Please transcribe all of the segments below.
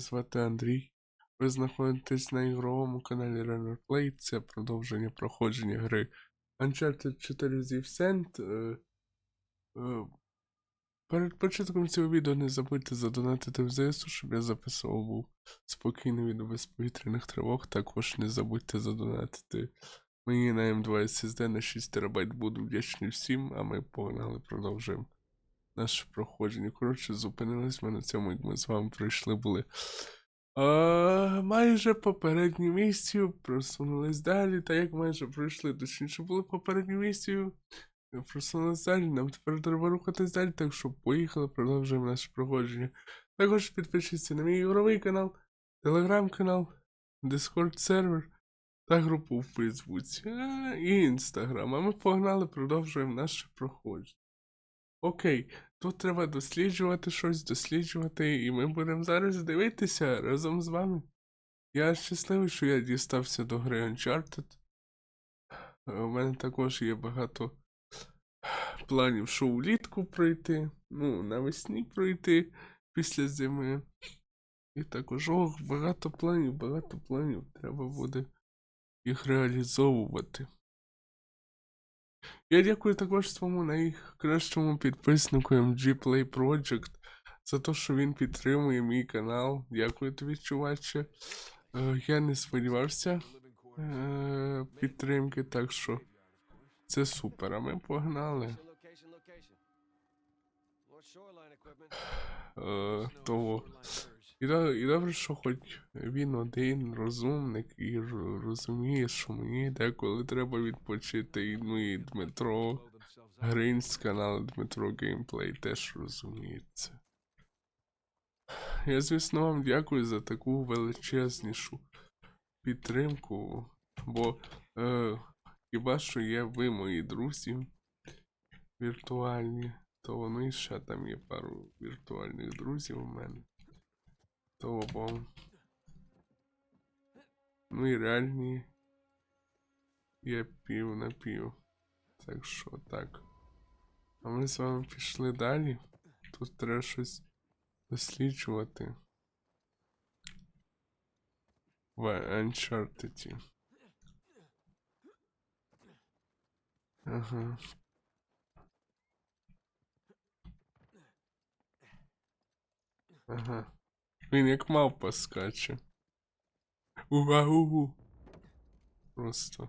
звати Андрій. Ви знаходитесь на ігровому каналі Runner Play. Це продовження проходження гри Uncharted 4 з Sent. Е, е, Перед початком цього відео не забудьте задонатити в ЗСУ, щоб я записував був спокійний від безповітряних тривог. Також не забудьте задонатити мені на М2 SSD на 6 ТБ. Буду вдячний всім, а ми погнали, продовжуємо наше проходження. Коротше, зупинились ми на цьому, як ми з вами пройшли були. А, майже попередню місію, просунулись далі, та як майже пройшли, точніше були попередню місію. Просунулись далі, нам тепер треба рухатись далі, так що поїхали, продовжуємо наше проходження. Також підпишіться на мій ігровий канал, телеграм-канал, Discord сервер та групу у Фейсбуці і Інстаграм. А ми погнали, продовжуємо наше проходження. Окей, тут треба досліджувати щось, досліджувати, і ми будемо зараз дивитися разом з вами. Я щасливий, що я дістався до гри Uncharted. Е, У мене також є багато планів, що влітку пройти, ну, навесні пройти після зими. І також ох, багато планів, багато планів. Треба буде їх реалізовувати. Я дякую також своєму найкращому підписнику MG Play Project за те, що він підтримує мій канал. Дякую тобі, чуваче. Е, я не сподівався е, підтримки, так що це супер. А ми погнали. Е, того. І, і добре, що хоч він один розумник і розуміє, що мені деколи треба відпочити. І, ну і Дмитро Гринь з каналу Дмитро Геймплей теж розуміє це. Я, звісно, вам дякую за таку величезнішу підтримку, бо е, хіба що є ви, мої друзі віртуальні, то вони ще там є пару віртуальних друзів у мене. То обом. Ну і реальні є пів на пів. Так що так. А ми з вами пішли далі. Тут треба щось досліджувати. В Uncharted. Ага. Ага. Він як мавпа скаче. Угу. Просто.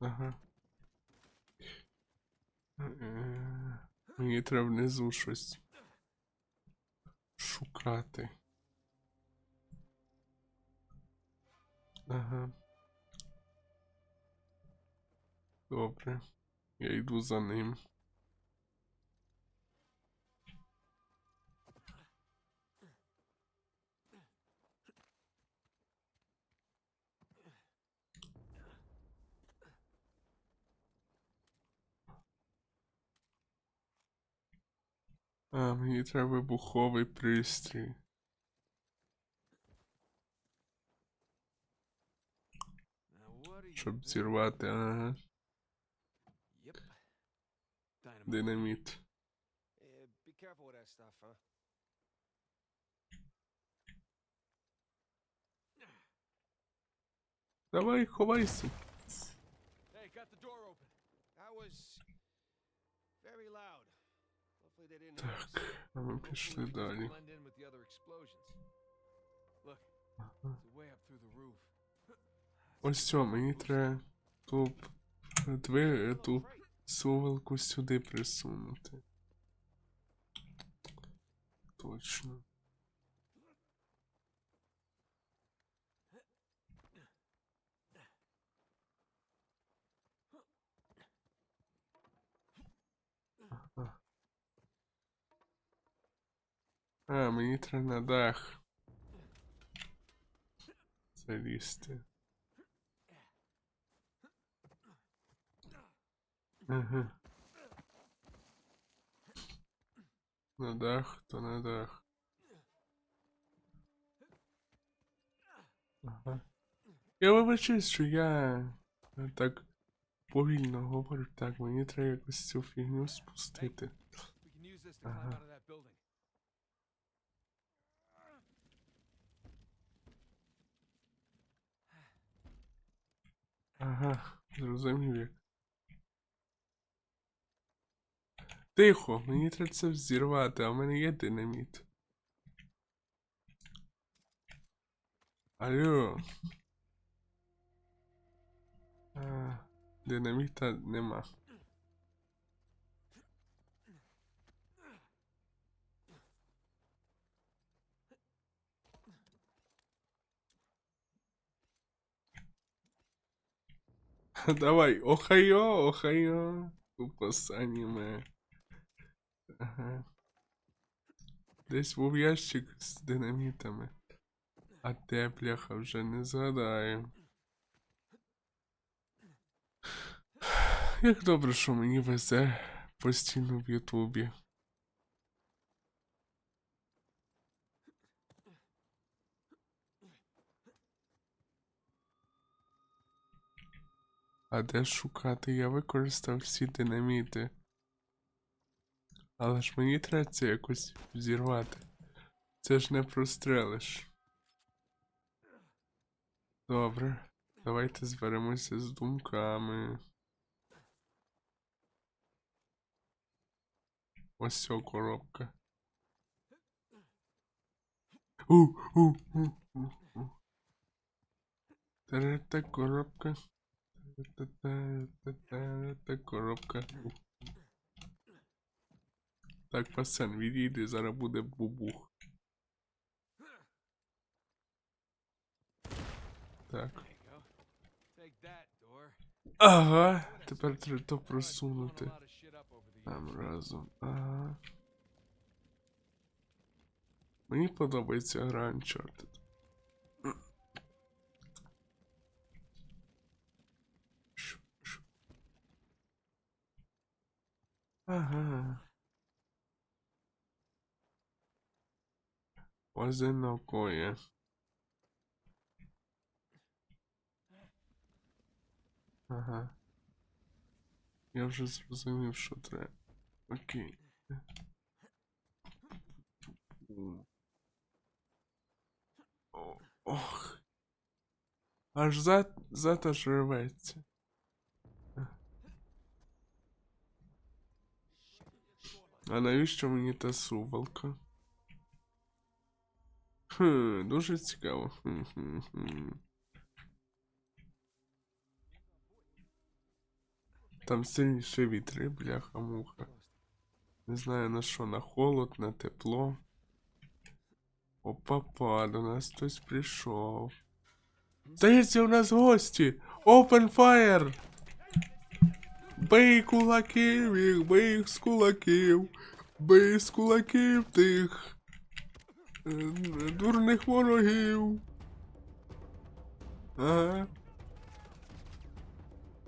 Ага. Е, Мені треба внизу щось шукати. Ага. Добре. Я йду за ним. А, мені треба вибуховий пристрій. Щоб зірвати, ага. Динаміт. Давай, ховайся. Так, а ми пішли далі. Ось цьо, мені треба ту двері, ту сувалку сюди присунути. Точно. А, мені треба на дах. Залізти. Ага. На дах, то на дах. Ага. Я вибачаюсь, що я так повільно говорю. Так, мені треба якось цю фігню спустити. We Ага, зрозумів. Тихо, мені треба це взірвати, а в мене є динаміт. Алло. А, динаміта нема. Давай, охайо, охайо. Тупо аніме. Ага. Десь був ящик з динамітами. А де, бляха, вже не згадаю. Як добре, що мені везе постійно в Ютубі. А де шукати? Я використав всі динаміти. Але ж мені треба це якось взірвати. Це ж не прострелиш. Добре. Давайте зберемося з думками. Ось ця коробка. У, у, у, у, у. Та коробка. Коробка. Так, пацан, відійди, зараз буде бубух. Так. Ага, тепер треба то просунути. Там разом. Ага. Мені подобається гра Uncharted. Ага. Одинокоє. Ага. Я вже зрозумів, що треба. Окей. Ох. Аж зад, зад аж рветься. А навіщо мені та сувалка? Хм, дуже цікаво. Хм-хм-хм. Там сильніше вітри, бляха-муха. Не знаю на що, на холод, на тепло. Опа-па, до нас хтось прийшов. Здається, у нас гості! Open fire! Бий кулаків їх, бий з кулаків! Бий з кулаків тих е, дурних ворогів. Ага.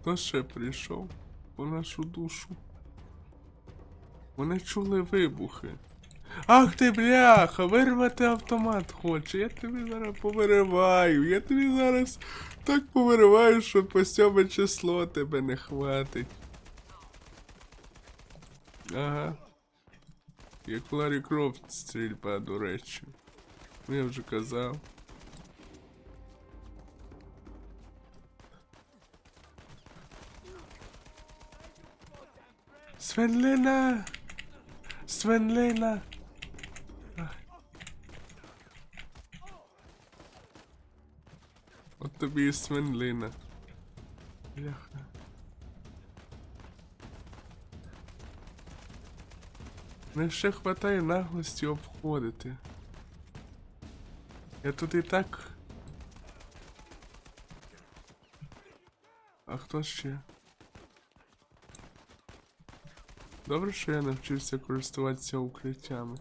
Хто ще прийшов по нашу душу? Вони чули вибухи. Ах ти бляха, вирвати автомат хоче. Я тобі зараз повириваю. Я тобі зараз так повириваю, що по сьоме число тебе не хватить. Ага. Як Ларі Крофт стрільба, до речі. Ну, Я вже казав. Свенлина! Свенлина! От тобі і свенлина. Бляха. Не ще хватає наглості обходити. Я тут і так. А хто ще? Добре, що я навчився користуватися укриттями.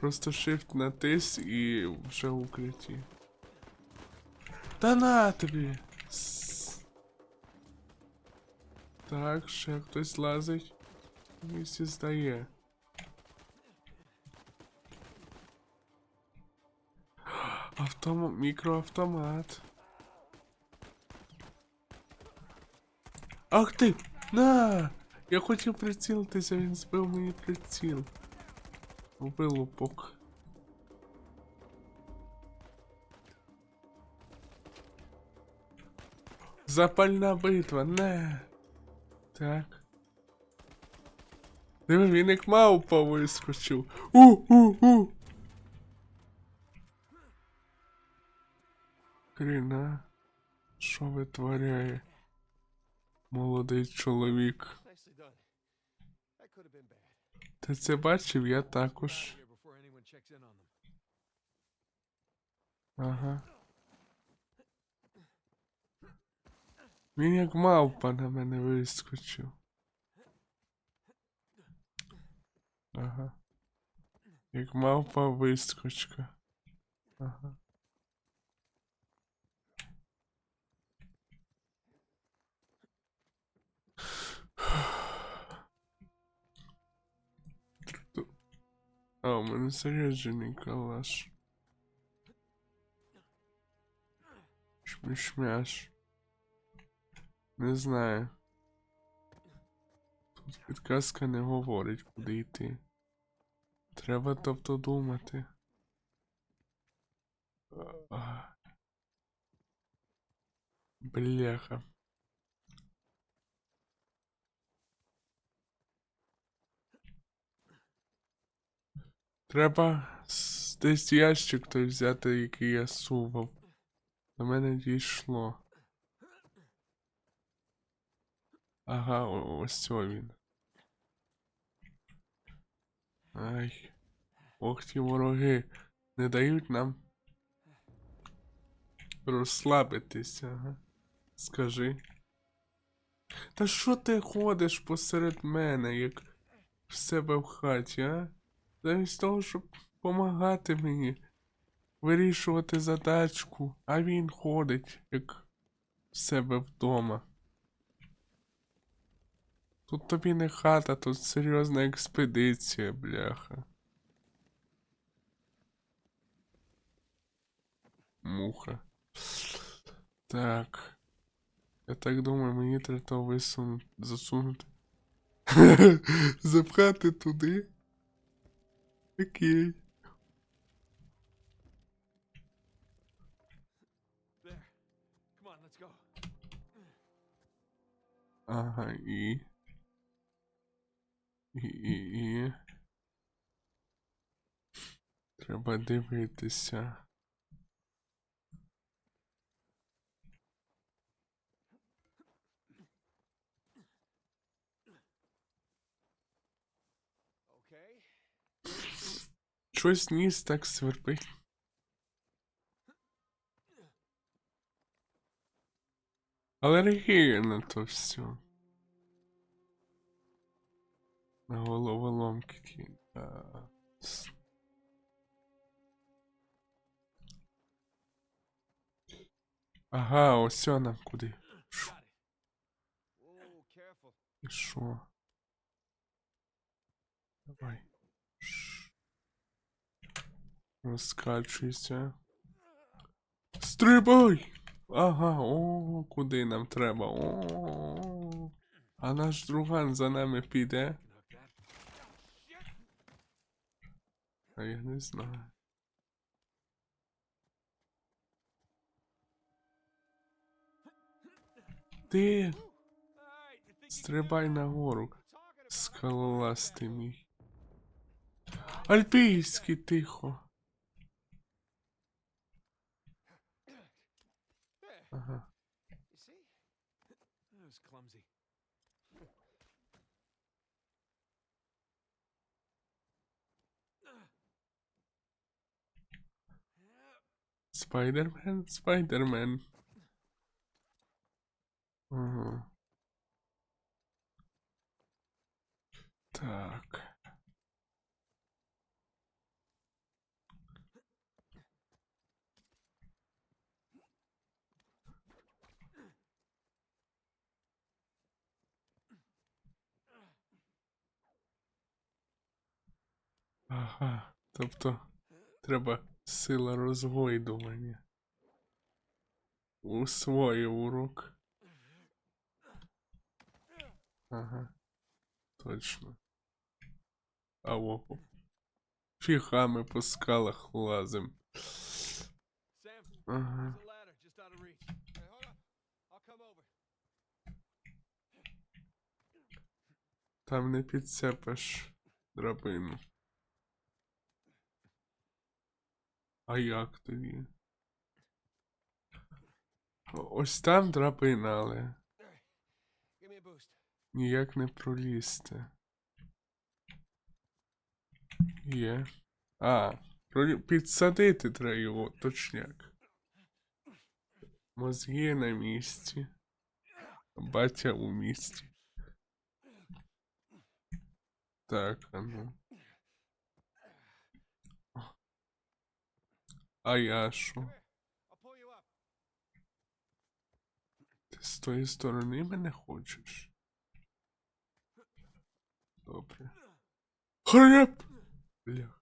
Просто shift натис і вже в укритті. Та на тобі! С- Так, ще хтось лазить. Місці здає. Автома... Мікроавтомат. Ах ти! На! Я хотів прицілитися, він збив мені приціл. Вилупок. Запальна битва, не. Так. Диви, він як мавпа вискочив. У, у, у. Хріна. Що витворяє? Молодий чоловік. Ти це бачив? Я також. of Він як мавпа на мене вискочив. Ага. Як мавпа вискочка. Ага. Ту- А, у мене заряджений калаш. Шмішмяш. Не знаю. Тут підказка не говорить, куди йти. Треба тобто думати. Бляха. Треба десь ящик той взяти, який я сував. До мене дійшло. Ага, ось цього він. Ай. Ох ті вороги. Не дають нам розслабитися, ага. Скажи. Та що ти ходиш посеред мене, як в себе в хаті, а? Замість того, щоб помагати мені вирішувати задачку, а він ходить, як в себе вдома. Тут тобі не хата, тут серйозна експедиція, бляха. Муха. Так. Я так думаю, мені треба висунути, засунути. Запхати туди. Окей. Ага, і. І. Треба дивитися. Щось ніс так свербить. Алергія на то все. Головоломки. А, Ага, ось нам куди. І що? Давай. Розкачуйся. Стрибай! Ага, о, куди нам треба? О. А наш друган за нами піде? А я не знаю. Ти стрибай нагору, скалоластий мій. Альпійський, тихо. Ага. You see? That was clumsy. Спайдермен, Спайдермен. Ага. Так. Ага. Тобто треба Сила розгойдування. Усвоїв урок. Ага. Точно. А опу. Фігами по скалах лазим. Ага. Там не підцепиш драбину. А як тоді? Ось там драбина, але ніяк не пролізти. Є. А, підсадити треба його, точняк. Мозги на місці. Батя у місці. Так, а ну. А я що? Ти з тої сторони мене хочеш? Добре. Хреп! Бля.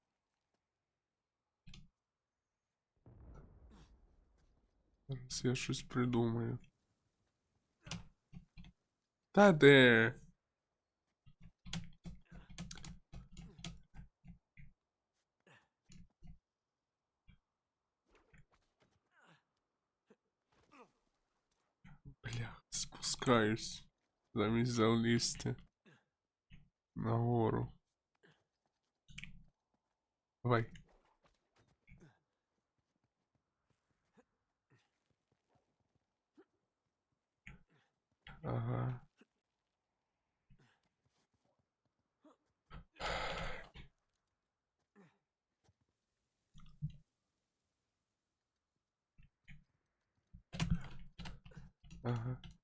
Зараз я щось придумаю. Та де? Бля, спускаюсь. Замість залізти. Нагору. Давай. Ага. Ага.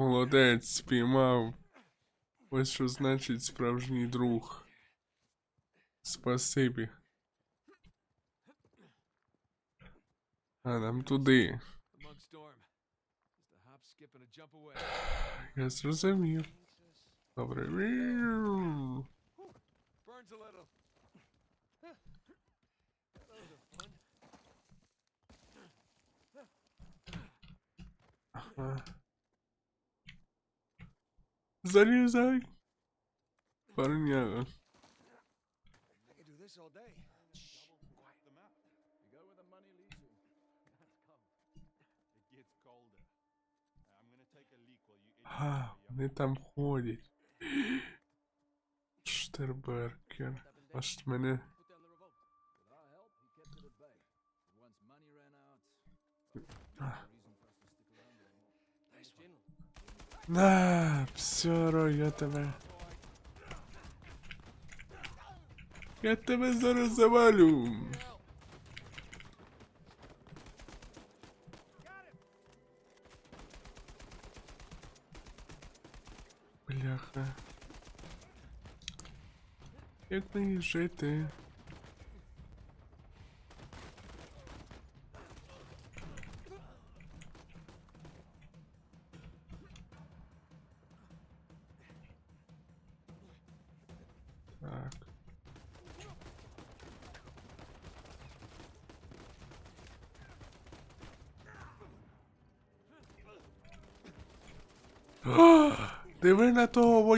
Молодець, спіймав. Ось що значить справжній друг. Спасибі. А нам туди. Among storm. Just a Залізай. Парняга. А, вони там ходять. Штерберкер. Аж мене. put На, псьоро, я тебе. Я тебе зараз завалю. Бляха. Як мені жити?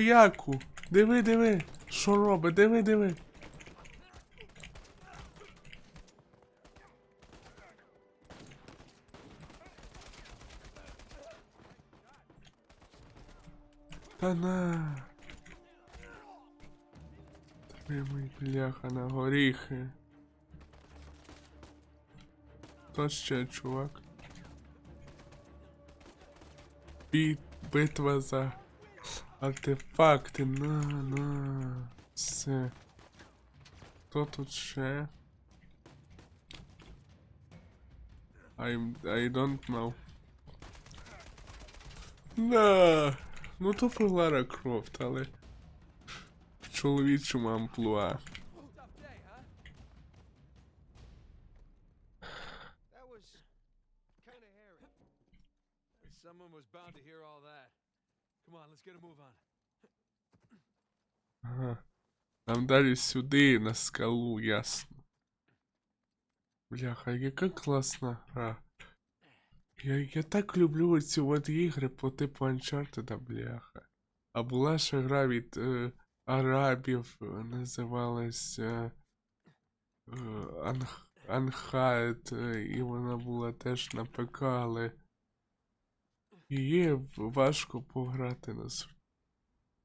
Вояку. Диви, диви. Що робить? Диви, диви. Та на. Тримай бляха на горіхи. То ще чувак. Бі... Битва за артефакти. На, на. Все. Хто тут ще? I, I don't know. На. Ну то Лара Крофт, але в чоловічому амплуа. Someone was bound to hear all that. Come on, let's get a move on. Ага. Нам далі сюди, на скалу, ясно. Бляха, яка класна гра. Я, я так люблю ці от ігри по типу Uncharted, бляха. А була ще гра від е, арабів, називалась е, е, е, і вона була теж на ПК, але її важко пограти на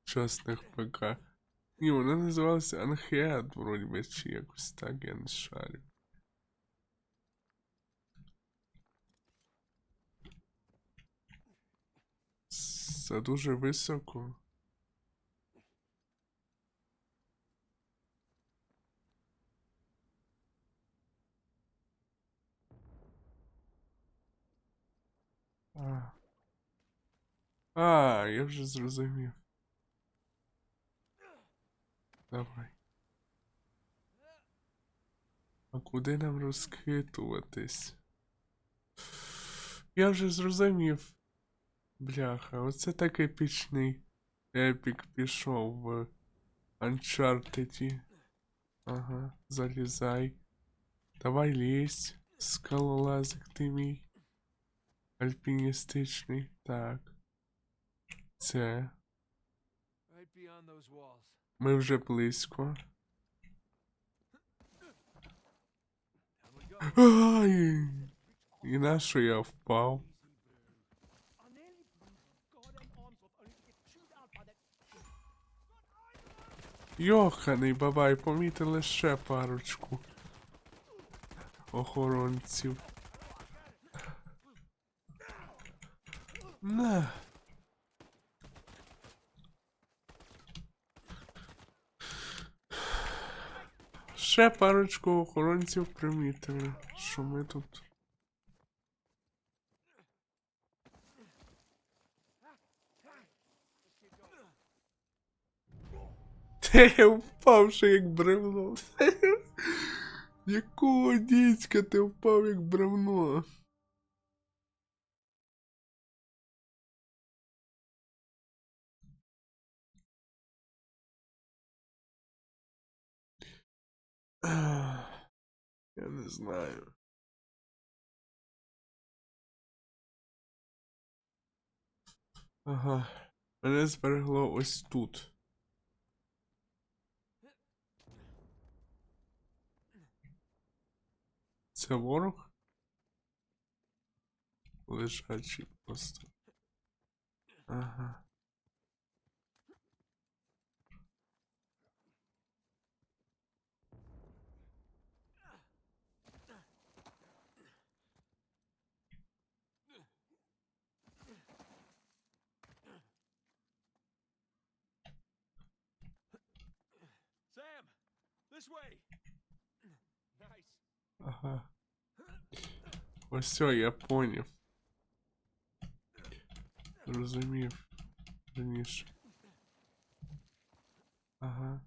сучасних ПК. Ні, вона називалася Unhead, вроді би, чи якось так, я не шарю. Це дуже високо. А, я вже зрозумів. Давай. А куди нам розхитуватись? Я вже зрозумів. Бляха, оце так епічний епік пішов в Uncharted. Ага, залізай. Давай лізь, скалолазик ти мій. Альпіністичний. Так. Це. Ми вже близько. Ай! І на що я впав? Йоханий бабай, помітили ще парочку охоронців. На. Ще парочку охоронців примітили, що ми тут. Те я впав ще як бревно. Якого дідька ти впав як бревно? Я не знаю. Ага. Мене зберегло ось тут. Це ворог? Лежачий просто. Ага. Ага. Ось все, я поняв. Зрозумів. Раніше. Ага.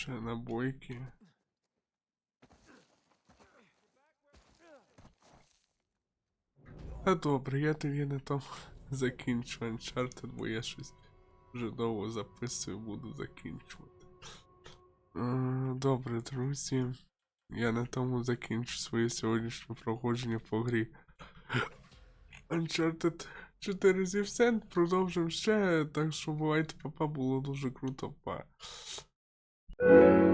Ще набойки. Та добре, я тоді на тому закінчу Uncharted, бо я щось вже довго записую, буду закінчувати. Е, Добре, друзі. Я на тому закінчу своє сьогоднішнє проходження по грі. Uncharted 4 зі Всент. Продовжимо ще, так що бувайте, папа, було дуже круто, па. Thank you.